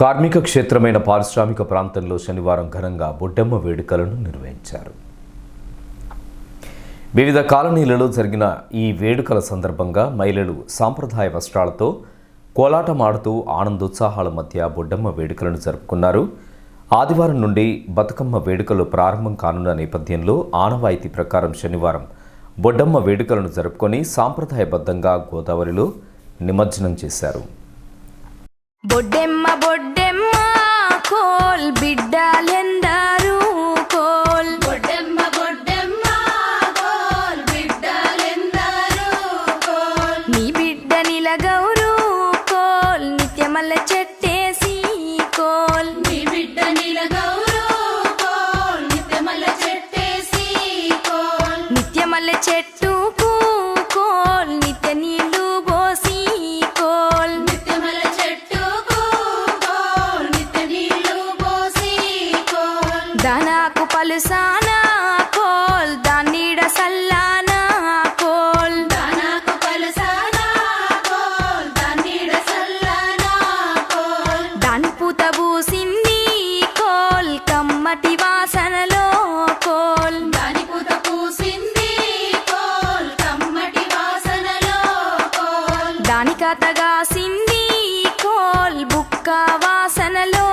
కార్మిక క్షేత్రమైన పారిశ్రామిక ప్రాంతంలో శనివారం ఘనంగా బొడ్డమ్మ వేడుకలను నిర్వహించారు. వివిధ కాలనీలలో జరిగిన ఈ వేడుకల సందర్భంగా మహిళలు సాంప్రదాయ వస్త్రాలతో కోలాటమాడుతూ ఆనందోత్సాహాల మధ్య బొడ్డమ్మ వేడుకలను జరుపుకున్నారు. ఆదివారం నుండి బతుకమ్మ వేడుకలు ప్రారంభం కానున్న నేపథ్యంలో ఆనవాయితీ ప్రకారం శనివారం బొడ్డమ్మ వేడుకలను జరుపుకొని సాంప్రదాయబద్ధంగా గోదావరిలో నిమజ్జనం చేశారు. బొడ్డెమ్మ బొడ్డెమ్మ కోల్ బిడ్డలెందరూ కోల్. బొడ్డెమ్మ బొడ్డెమ్మ కోల్ బిడ్డలెందరూ కోల్. నీ బిడ్డ నిలగౌరు కోల్ నిత్యమల్ల చెట్టేసి కోల్. నీ బిడ్డ నిలగౌరు కోల్ నిత్యమల్ల చెట్టేసి కోల్. నిత్యమల్ల చెట్టుకు దానాకు పలుసానా కోల్ దానిడ సల్లానా కోల్. దనాకు దాని పూత పూసింది కోల్ కమ్మటి వాసనలో కోల్. దాని పూత పూసింది కోల్ కమ్మటి వాసనలో కోల్. దాని కోల్ బుక్క వాసనలో